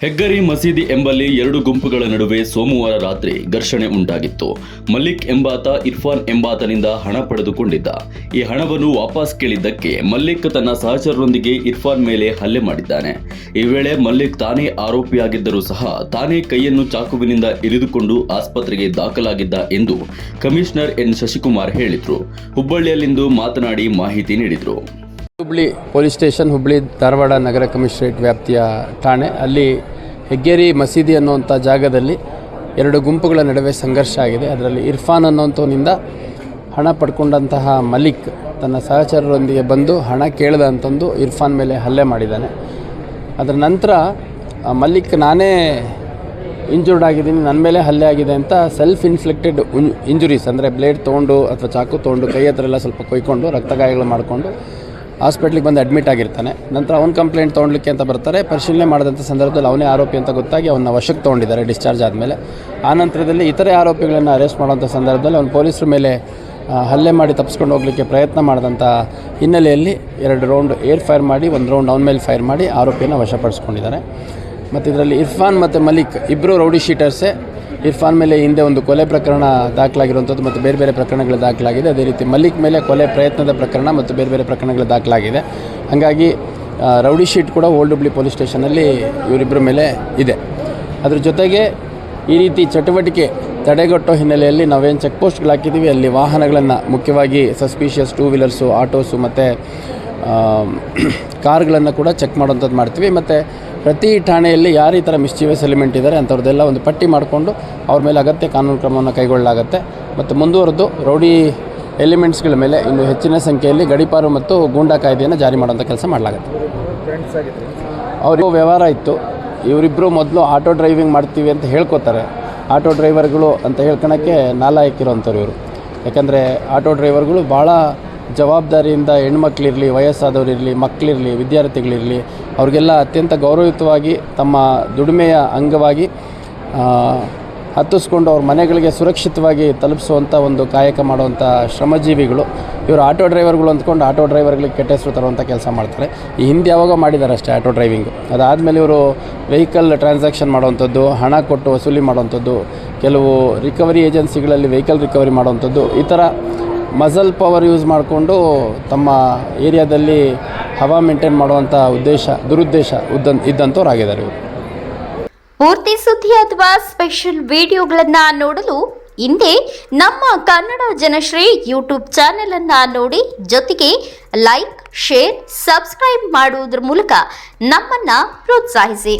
ಹೆಗ್ಗರಿ ಮಸೀದಿ ಎಂಬಲ್ಲಿ ಎರಡು ಗುಂಪುಗಳ ನಡುವೆ ಸೋಮವಾರ ರಾತ್ರಿ ಘರ್ಷಣೆ ಉಂಟಾಗಿತ್ತು. ಮಲ್ಲಿಕ್ ಎಂಬಾತ, ಇರ್ಫಾನ್ ಎಂಬಾತನಿಂದ ಹಣ ಪಡೆದುಕೊಂಡಿದ್ದ. ಈ ಹಣವನ್ನು ವಾಪಸ್ ಕೇಳಿದ್ದಕ್ಕೆ ಮಲ್ಲಿಕ್ ತನ್ನ ಸಹಚರರೊಂದಿಗೆ ಇರ್ಫಾನ್ ಮೇಲೆ ಹಲ್ಲೆ ಮಾಡಿದ್ದಾನೆ. ಈ ವೇಳೆ ಮಲ್ಲಿಕ್ ತಾನೇ ಆರೋಪಿಯಾಗಿದ್ದರೂ ಸಹ ತಾನೇ ಕೈಯನ್ನು ಚಾಕುವಿನಿಂದ ಇರಿದುಕೊಂಡು ಆಸ್ಪತ್ರೆಗೆ ದಾಖಲಾಗಿದ್ದ ಎಂದು ಕಮಿಷನರ್ ಎನ್. ಶಶಿಕುಮಾರ್ ಹೇಳಿದರು. ಹುಬ್ಬಳ್ಳಿಯಲ್ಲಿಂದು ಮಾತನಾಡಿ ಮಾಹಿತಿ ನೀಡಿದರು. ಹುಬ್ಳಿ ಪೊಲೀಸ್ ಸ್ಟೇಷನ್, ಹುಬ್ಳಿ ಧಾರವಾಡ ನಗರ ಕಮಿಷನರೇಟ್ ವ್ಯಾಪ್ತಿಯ ಠಾಣೆ. ಅಲ್ಲಿ ಹೆಗ್ಗೇರಿ ಮಸೀದಿ ಅನ್ನುವಂಥ ಜಾಗದಲ್ಲಿ ಎರಡು ಗುಂಪುಗಳ ನಡುವೆ ಸಂಘರ್ಷ ಆಗಿದೆ. ಅದರಲ್ಲಿ ಇರ್ಫಾನ್ ಅನ್ನೋಂಥವನಿಂದ ಹಣ ಪಡ್ಕೊಂಡಂತಹ ಮಲಿಕ್ ತನ್ನ ಸಹಚರರೊಂದಿಗೆ ಬಂದು ಹಣ ಕೇಳಿದ ಅಂತಂದು ಇರ್ಫಾನ್ ಮೇಲೆ ಹಲ್ಲೆ ಮಾಡಿದ್ದಾನೆ. ಅದರ ನಂತರ ಮಲಿಕ್, ನಾನೇ ಇಂಜೂರ್ಡ್ ಆಗಿದ್ದೀನಿ ನನ್ನ ಮೇಲೆ ಹಲ್ಲೆ ಆಗಿದೆ ಅಂತ ಸೆಲ್ಫ್ ಇನ್ಫ್ಲೆಕ್ಟೆಡ್ ಇಂಜುರೀಸ್ ಅಂದರೆ ಬ್ಲೇಡ್ ತೊಗೊಂಡು ಅಥವಾ ಚಾಕು ತೊಗೊಂಡು ಕೈ ಹತ್ರ ಎಲ್ಲ ಸ್ವಲ್ಪ ಕೊಯ್ಕೊಂಡು ರಕ್ತ ಗಾಯಗಳು ಮಾಡಿಕೊಂಡು ಹಾಸ್ಪಿಟ್ಲಿಗೆ ಬಂದು ಅಡ್ಮಿಟ್ ಆಗಿರ್ತಾನೆ. ನಂತರ ಅವ್ನ ಕಂಪ್ಲೇಂಟ್ ತೊಗೊಳ್ಲಿಕ್ಕೆ ಅಂತ ಬರ್ತಾರೆ. ಪರಿಶೀಲನೆ ಮಾಡಿದಂಥ ಸಂದರ್ಭದಲ್ಲಿ ಅವನೇ ಆರೋಪಿ ಅಂತ ಗೊತ್ತಾಗಿ ಅವನ್ನ ವಶಕ್ಕೆ ತೊಗೊಂಡಿದ್ದಾರೆ, ಡಿಸ್ಚಾರ್ಜ್ ಆದಮೇಲೆ. ಆ ನಂತರದಲ್ಲಿ ಇತರೆ ಆರೋಪಿಗಳನ್ನು ಅರೆಸ್ಟ್ ಮಾಡುವಂಥ ಸಂದರ್ಭದಲ್ಲಿ ಅವ್ನು ಪೊಲೀಸರ ಮೇಲೆ ಹಲ್ಲೆ ಮಾಡಿ ತಪ್ಪಿಸ್ಕೊಂಡು ಹೋಗಲಿಕ್ಕೆ ಪ್ರಯತ್ನ ಮಾಡಿದಂಥ ಹಿನ್ನೆಲೆಯಲ್ಲಿ ಎರಡು ರೌಂಡ್ ಏರ್ ಫೈರ್ ಮಾಡಿ, ಒಂದು ರೌಂಡ್ ಅವನ ಮೇಲೆ ಫೈರ್ ಮಾಡಿ ಆರೋಪಿಯನ್ನು ವಶಪಡಿಸ್ಕೊಂಡಿದ್ದಾರೆ. ಮತ್ತು ಇದರಲ್ಲಿ ಇರ್ಫಾನ್ ಮತ್ತು ಮಲಿಕ್ ಇಬ್ಬರು ರೌಡಿ ಶೀಟರ್ಸೇ ಇರ್ಫಾನ್ ಮೇಲೆ ಹಿಂದೆ ಒಂದು ಕೊಲೆ ಪ್ರಕರಣ ದಾಖಲಾಗಿರುವಂಥದ್ದು ಮತ್ತು ಬೇರೆ ಬೇರೆ ಪ್ರಕರಣಗಳು ದಾಖಲಾಗಿದೆ. ಅದೇ ರೀತಿ ಮಲ್ಲಿಕ್ ಮೇಲೆ ಕೊಲೆ ಪ್ರಯತ್ನದ ಪ್ರಕರಣ ಮತ್ತು ಬೇರೆ ಬೇರೆ ಪ್ರಕರಣಗಳು ದಾಖಲಾಗಿದೆ. ಹಾಗಾಗಿ ರೌಡಿ ಶೀಟ್ ಕೂಡ ಓಲ್ಡ್ ಹುಬ್ಳಿ ಪೊಲೀಸ್ ಸ್ಟೇಷನಲ್ಲಿ ಇವರಿಬ್ಬರ ಮೇಲೆ ಇದೆ. ಅದ್ರ ಜೊತೆಗೆ ಈ ರೀತಿ ಚಟುವಟಿಕೆ ತಡೆಗಟ್ಟೋ ಹಿನ್ನೆಲೆಯಲ್ಲಿ ನಾವೇನು ಚೆಕ್ ಪೋಸ್ಟ್ಗಳು ಹಾಕಿದ್ದೀವಿ, ಅಲ್ಲಿ ವಾಹನಗಳನ್ನು ಮುಖ್ಯವಾಗಿ ಸಸ್ಪಿಷಿಯಸ್ ಟೂ ವೀಲರ್ಸು, ಆಟೋಸು ಮತ್ತು ಕಾರ್ಗಳನ್ನು ಕೂಡ ಚೆಕ್ ಮಾಡೋಂಥದ್ದು ಮಾಡ್ತೀವಿ. ಮತ್ತು ಪ್ರತಿ ಠಾಣೆಯಲ್ಲಿ ಯಾರು ಈ ಥರ ಮಿಸ್ಚೀವಿಯಸ್ ಎಲಿಮೆಂಟ್ ಇದ್ದಾರೆ ಅಂಥವ್ರದ್ದೆಲ್ಲ ಒಂದು ಪಟ್ಟಿ ಮಾಡಿಕೊಂಡು ಅವ್ರ ಮೇಲೆ ಅಗತ್ಯ ಕಾನೂನು ಕ್ರಮವನ್ನು ಕೈಗೊಳ್ಳಲಾಗುತ್ತೆ. ಮತ್ತು ಮುಂದುವರೆದು ರೌಡಿ ಎಲಿಮೆಂಟ್ಸ್ಗಳ ಮೇಲೆ ಇನ್ನು ಹೆಚ್ಚಿನ ಸಂಖ್ಯೆಯಲ್ಲಿ ಗಡಿಪಾರು ಮತ್ತು ಗೂಂಡಾ ಕಾಯ್ದೆಯನ್ನು ಜಾರಿ ಮಾಡುವಂಥ ಕೆಲಸ ಮಾಡಲಾಗುತ್ತೆ. ಅವರಿಗೂ ವ್ಯವಹಾರ ಇತ್ತು. ಇವರಿಬ್ಬರು ಮೊದಲು ಆಟೋ ಡ್ರೈವಿಂಗ್ ಮಾಡ್ತೀವಿ ಅಂತ ಹೇಳ್ಕೊತಾರೆ. ಆಟೋ ಡ್ರೈವರ್ಗಳು ಅಂತ ಹೇಳ್ಕೊಳಕ್ಕೆ ನಾಲಾಯಕ್ಕಿರೋಂಥವ್ರು ಇವರು. ಯಾಕಂದರೆ ಆಟೋ ಡ್ರೈವರ್ಗಳು ಭಾಳ ಜವಾಬ್ದಾರಿಯಿಂದ ಹೆಣ್ಮಕ್ಳಿರಲಿ, ವಯಸ್ಸಾದವರಿರಲಿ ಮಕ್ಕಳಿರಲಿ ವಿದ್ಯಾರ್ಥಿಗಳಿರಲಿ, ಅವ್ರಿಗೆಲ್ಲ ಅತ್ಯಂತ ಗೌರವಯುತವಾಗಿ ತಮ್ಮ ದುಡಿಮೆಯ ಅಂಗವಾಗಿ ಹತ್ತಿಸ್ಕೊಂಡು ಅವ್ರ ಮನೆಗಳಿಗೆ ಸುರಕ್ಷಿತವಾಗಿ ತಲುಪಿಸುವಂಥ ಒಂದು ಕಾಯಕ ಮಾಡುವಂಥ ಶ್ರಮಜೀವಿಗಳು. ಇವರು ಆಟೋ ಡ್ರೈವರ್ಗಳು ಅಂದ್ಕೊಂಡು ಆಟೋ ಡ್ರೈವರ್ಗಳಿಗೆ ಕೆಟ್ಟ ಹೆಸರು ತರುವಂಥ ಕೆಲಸ ಮಾಡ್ತಾರೆ. ಈ ಹಿಂದೆ ಯಾವಾಗ ಮಾಡಿದ್ದಾರೆ ಅಷ್ಟೇ ಆಟೋ ಡ್ರೈವಿಂಗು. ಅದಾದಮೇಲೆ ಇವರು ವೆಹಿಕಲ್ ಟ್ರಾನ್ಸಾಕ್ಷನ್ ಮಾಡುವಂಥದ್ದು ಹಣ ಕೊಟ್ಟು ವಸೂಲಿ ಮಾಡುವಂಥದ್ದು ಕೆಲವು ರಿಕವರಿ ಏಜೆನ್ಸಿಗಳಲ್ಲಿ ವೆಹಿಕಲ್ ರಿಕವರಿ ಮಾಡುವಂಥದ್ದು ಈ ಥರ ಮಸಲ್ ಪವರ್ ಯೂಸ್ ಮಾಡಿಕೊಂಡು ತಮ್ಮ ಏರಿಯಾದಲ್ಲಿ ಹವಾ ಮೇಂಟೈನ್ ಮಾಡುವಂಥ ಉದ್ದೇಶ, ದುರುದ್ದೇಶ ಇದ್ದಂತವರಾಗಿದ್ದಾರೆ ಇವರು. ಪೂರ್ತಿ ಸುದ್ದಿ ಅಥವಾ ಸ್ಪೆಷಲ್ ವಿಡಿಯೋಗಳನ್ನು ನೋಡಲು ಹಿಂದೆ ನಮ್ಮ ಕನ್ನಡ ಜನಶ್ರೀ ಯೂಟ್ಯೂಬ್ ಚಾನೆಲ್ ಅನ್ನ ನೋಡಿ, ಜೊತೆಗೆ ಲೈಕ್, ಶೇರ್, ಸಬ್ಸ್ಕ್ರೈಬ್ ಮಾಡುವುದರ ಮೂಲಕ ನಮ್ಮನ್ನ ಪ್ರೋತ್ಸಾಹಿಸಿ.